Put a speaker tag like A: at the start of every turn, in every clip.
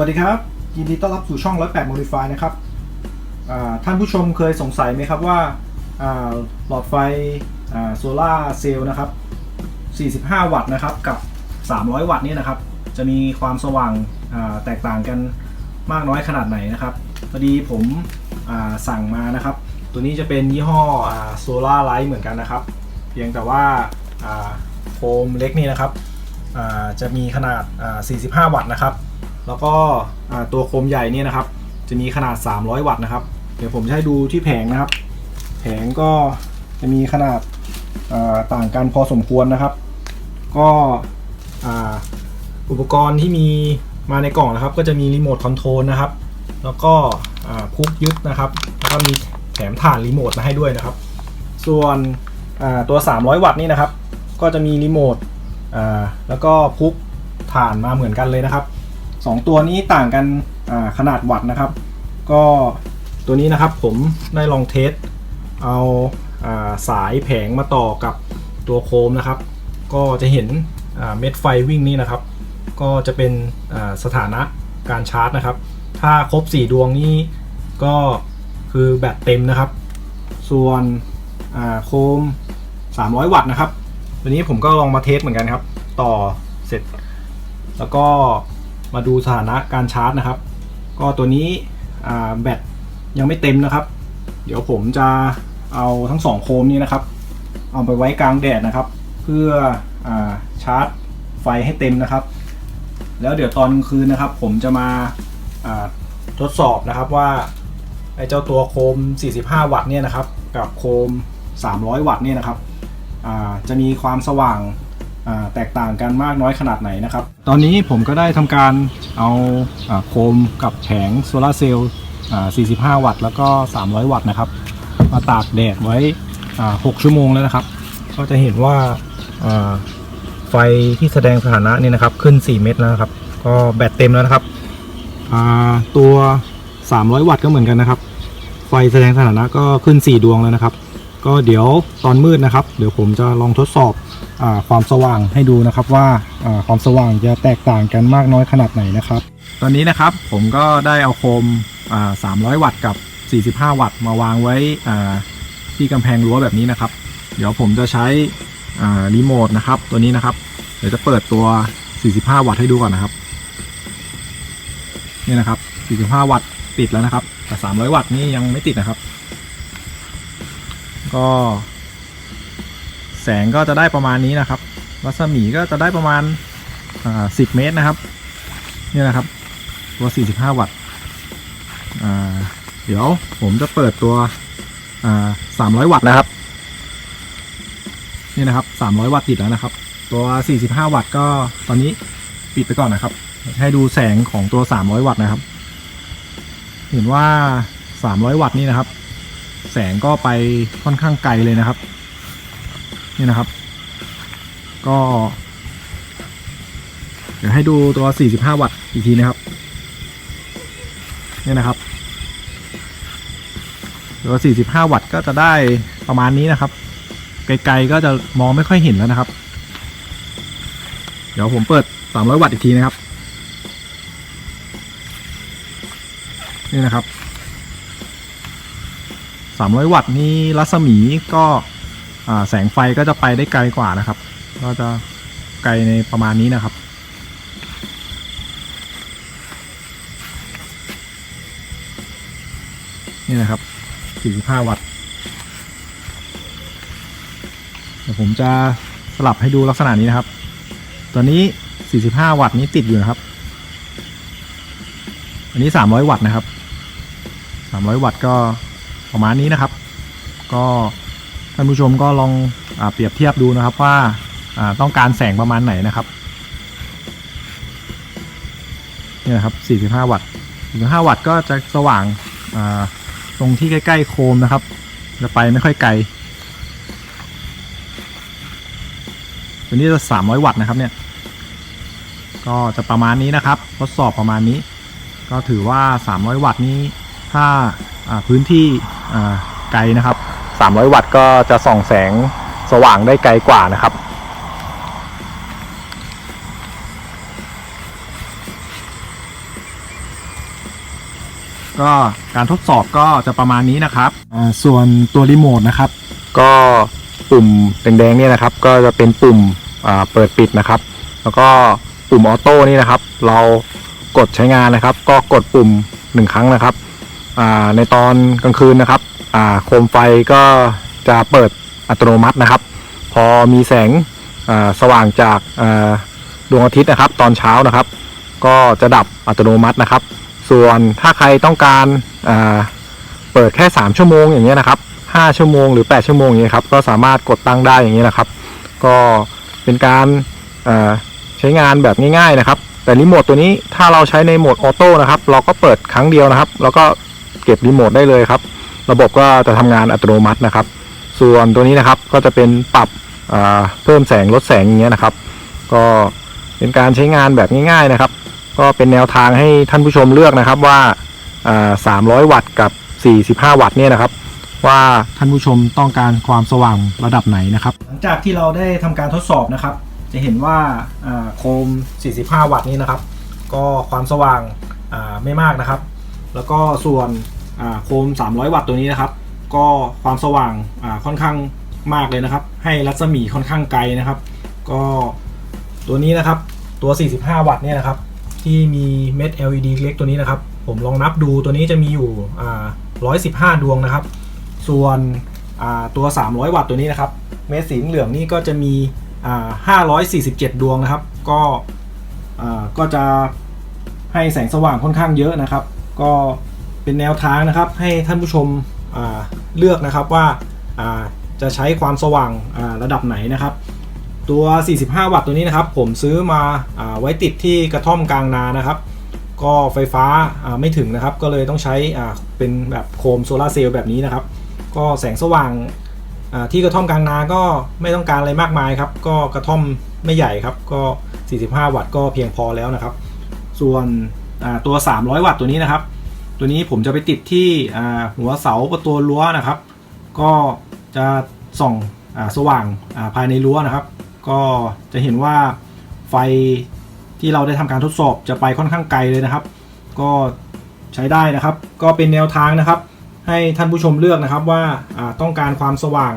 A: วัสดีครับ ยินดีต้อนรับสู่ช่อง 108 Modify นะครับท่านผู้ชมเคยสงสัยไหมครับว่าหลอดไฟโซลาเซลล์นะครับ 45 วัตต์นะครับกับ 300 วัตต์นี่นะครับ จะมีความสว่างแตกต่างกันมากน้อยขนาดไหนนะครับพอดีผมสั่งมานะครับ ตัวนี้จะเป็นยี่ห้อโซลาไลท์เหมือนกันนะครับ เพียงแต่ว่าโคมเล็กนี่นะครับจะมีขนาด 45 วัตต์นะครับ แล้วก็ตัวโคมใหญ่เนี่ยนะครับ จะมีขนาด 300 วัตต์นะครับ เดี๋ยวผมจะให้ดูที่แผงนะครับ แผงก็จะมีขนาดาต่างกันพอสมควรนะครับ ก็อุปกรณ์ที่มีมาในกล่องนะครับ ก็จะมีรีโมทคอนโทรลนะครับ แล้วก็พุกยึดนะครับแล้วก็มีแถมถ่านรีโมทมาให้ด้วยนะครับ ส่วนอ่าตัว 300 วัตต์นี่นะครับ ก็จะมีรีโมทแล้วก็พุกถ่านมาเหมือนกันเลยนะครับ สองตัวนี้ต่างกันขนาดวัตต์นะครับ ก็ตัวนี้นะครับผมได้ลองเทสเอาอาสายแผงมาต่อกับตัวโคมนะครับ ก็จะเห็นเม็ดไฟวิ่งนี่นะครับ ก็จะเป็นสถานะการชาร์จนะครับ ถ้าครบ 4 ดวงนี้ก็คือแบตเต็มนะครับ ส่วนโคม 300 วัตต์นะครับตัวนี้ผมก็ลองมาเทสเหมือนกันครับ ต่อเสร็จ แล้วก็ มาดูสถานะการชาร์จนะครับ ก็ตัวนี้แบตยังไม่เต็มนะครับ เดี๋ยวผมจะเอาทั้งสองโคมนี้นะครับ เอาไปไว้กลางแดดนะครับ เพื่ออชาร์จไฟให้เต็มนะครับ แล้วเดี๋ยวตอนกลางคืนนะครับ ผมจะมาทดสอบนะครับว่าไอ้เจ้าตัวโคม 45 วัตต์เนี่ยนะครับ กับโคม 300 วัตต์เนี่ยนะครับจะมีความสว่าง แตกต่างกันมากน้อยขนาดไหนนะครับ ตอนนี้ผมก็ได้ทำการเอาอโคมกับแผงโซลาร์เซลล์45 วัตต์ แล้วก็ 300 วัตต์นะครับ มาตากแดดไว้ 6 ชั่วโมงแล้วนะครับ ก็จะเห็นว่าไฟที่แสดงสถานะนี่นะครับ ขึ้น 4 เม็ดแล้วนะครับ ก็แบตเต็มแล้วนะครับ ตัว 300 วัตต์ก็เหมือนกันนะครับ ไฟแสดงสถานะก็ขึ้น 4 ดวงแล้วนะครับ ก็เดี๋ยวตอนมืดนะครับ เดี๋ยวผมจะลองทดสอบ ความสว่างให้ดูนะครับว่าความสว่างจะแตกต่างกันมากน้อยขนาดไหนนะครับ ตอนนี้นะครับผมก็ได้เอาโคม 300 วัตต์กับ 45 วัตต์มาวางไว้ที่กำแพงรั้วแบบนี้นะครับ เดี๋ยวผมจะใช้รีโมทนะครับ ตัวนี้นะครับ เดี๋ยวจะเปิดตัว 45 วัตต์ให้ดูก่อนนะครับนี่นะครับ 45 วัตต์ติดแล้วนะครับ แต่ 300 วัตต์นี่ยังไม่ติดนะครับ ก็ สงก็จะได้ประมาณนี้นะครับ รัศมีก็จะได้ประมาณา10เมตรนะครับนี่นะครับ ตัว 45 วัตต์เดี๋ยวผมจะเปิดตัว 300 วัตต์นะครับ นี่นะครับ 300 วัตต์ติดแล้วนะครับ ตัว 45 วัตต์ก็ตอนนี้ปิดไปก่อนนะครับ ให้ดูแสงของตัว 300 วัตต์นะครับ เห็นว่า 300 วัตต์นี่นะครับ แสงก็ไปค่อนข้างไกลเลยนะครับ นี่นะครับ ก็ เดี๋ยวให้ดูตัว 45 วัตต์อีกทีนะครับ นี่นะครับ ตัว 45 วัตต์ก็จะได้ประมาณนี้นะครับ ไกลๆก็จะมองไม่ค่อยเห็นแล้วนะครับ เดี๋ยวผมเปิด 300 วัตต์อีกทีนะครับ นี่นะครับ 300 วัตต์นี่รัศมีก็ แสงไฟก็จะไปได้ไกลกว่านะครับ ก็จะไกลในประมาณนี้นะครับ นี่นะครับ 45 วัตต์เดี๋ยวผมจะสลับให้ดูลักษณะนี้นะครับ ตอนนี้ 45 วัตต์นี้ติดอยู่นะครับ อันนี้ 300 วัตต์นะครับ 300 วัตต์ก็ประมาณนี้นะครับ ก็ ท่านผู้ชมก็ลองอเปรียบเทียบดูนะครับว่าต้องการแสงประมาณไหนนะครับนี่นะครับ 45 วัตต์45วัตต์ก็จะสว่างาตรงที่ใกล้ ๆ โคมนะครับ จะไปไม่ค่อยไกลตัวนี้จะ300 วัตต์นะครับเนี่ย ก็จะประมาณนี้นะครับ ทดสอบประมาณนี้ ก็ถือว่า 300 วัตต์นี้ถ้าาพื้นที่ไกลนะครับ 300 วัตต์ก็จะส่องแสงสว่างได้ไกลกว่านะครับนก็การทดสอบก็จะประมาณนี้นะครับอ่าส่วนตัวรีโมทนะครับ ก็ปุ่มแดงๆเนี่ยนะครับ ก็จะเป็นปุ่มอ่าเปิดปิดนะครับ แล้วก็ปุ่มออโต้นี่นะครับ เรากดใช้งานนะครับ ก็กดปุ่มหนึ่งครั้งนะครับอ่าในตอนกลางคืนนะครับอ่า โคมไฟก็จะเปิดอัตโนมัตินะครับ พอมีแสงสว่างจากดวงอาทิตย์นะครับ ตอนเช้านะครับ ก็จะดับอัตโนมัตินะครับ ส่วนถ้าใครต้องการเปิดแค่ 3 ชั่วโมงอย่างเงี้ยนะครับ 5 ชั่วโมงหรือ 8 ชั่วโมงอย่างเงี้ยครับก็สามารถกดตั้งได้อย่างเงี้ยนะครับ ก็เป็นการใช้งานแบบง่ายๆนะครับ แต่รีโมทตัวนี้ถ้าเราใช้ในโหมดออโต้นะครับ เราก็เปิดครั้งเดียวนะครับ แล้วก็เก็บรีโมทได้เลยครับ ระบบก็จะทำงานอัตโนมัตินะครับ ส่วนตัวนี้นะครับก็จะเป็นปรับเพิ่มแสงลดแสงอย่างเงี้ยนะครับ ก็เป็นการใช้งานแบบง่าย ๆนะครับ ก็เป็นแนวทางให้ท่านผู้ชมเลือกนะครับว่า 300 วัตต์กับ 45 วัตต์เนี่ยนะครับ ว่าท่านผู้ชมต้องการความสว่างระดับไหนนะครับ หลังจากที่เราได้ทำการทดสอบนะครับ จะเห็นว่าโคม 45 วัตต์นี้นะครับ ก็ความสว่างไม่มากนะครับ แล้วก็ส่วน โคม 300 วัตต์ตัวนี้นะครับ ก็ความสว่างอ่าค่อนข้างมากเลยนะครับ ให้รัศมีค่อนข้างไกลนะครับ ก็ตัวนี้นะครับตัว 45 วัตต์เนี่ยนะครับ ที่มีเม็ด LED เล็กตัวนี้นะครับ ผมลองนับดูตัวนี้จะมีอยู่อ่า115 ดวงนะครับ ส่วนอ่าตัว 300 วัตต์ตัวนี้นะครับ เม็ดสีเหลืองนี่ก็จะมีอ่า547 ดวงนะครับ ก็อ่าก็จะให้แสงสว่างค่อนข้างเยอะนะครับ ก็ เป็นแนวทางนะครับ ให้ท่านผู้ชมเลือกนะครับว่าจะใช้ความสว่างาระดับไหนนะครับ ตัว 45 วัตต์ตัวนี้นะครับ ผมซื้อมาอาไว้ติดที่กระท่อมกลางนานะครับ ก็ไฟฟ้าาไม่ถึงนะครับ ก็เลยต้องใช้เป็นแบบโคมโซลาร์เซลล์แบบนี้นะครับ ก็แสงสว่างาที่กระท่อมกลางนาก็ไม่ต้องการอะไรมากมายครับ ก็กระท่อมไม่ใหญ่ครับ ก็ 45 วัตต์ก็เพียงพอแล้วนะครับ ส่วนตัว 300 วัตต์ตัวนี้นะครับ ตัวนี้ผมจะไปติดที่หัวเสาประตูรั้วนะครับ ก็จะส่องอสว่างาภายในรั้วนะครับ ก็จะเห็นว่าไฟที่เราได้ทำการทดสอบจะไปค่อนข้างไกลเลยนะครับ ก็ใช้ได้นะครับ ก็เป็นแนวทางนะครับ ให้ท่านผู้ชมเลือกนะครับว่าาต้องการความสว่าง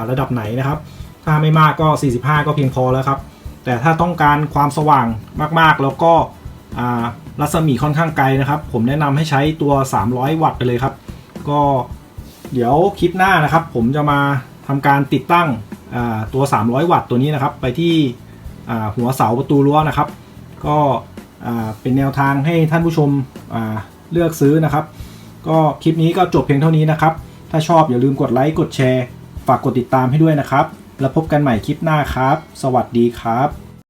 A: าระดับไหนนะครับ ถ้าไม่มากก็ 45 ก็เพียงพอแล้วครับ แต่ถ้าต้องการความสว่างมากๆ แล้วก็ รัศมีค่อนข้างไกลนะครับ ผมแนะนำให้ใช้ตัว 300 วัตต์ไปเลยครับ ก็เดี๋ยวคลิปหน้านะครับ ผมจะมาทำการติดตั้งตัว 300 วัตต์ตัวนี้นะครับ ไปที่หัวเสาประตูรั้วนะครับ ก็เป็นแนวทางให้ท่านผู้ชมเลือกซื้อนะครับ ก็คลิปนี้ก็จบเพียงเท่านี้นะครับ ถ้าชอบอย่าลืมกดไลค์กดแชร์ ฝากกดติดตามให้ด้วยนะครับ แล้วพบกันใหม่คลิปหน้าครับ สวัสดีครับ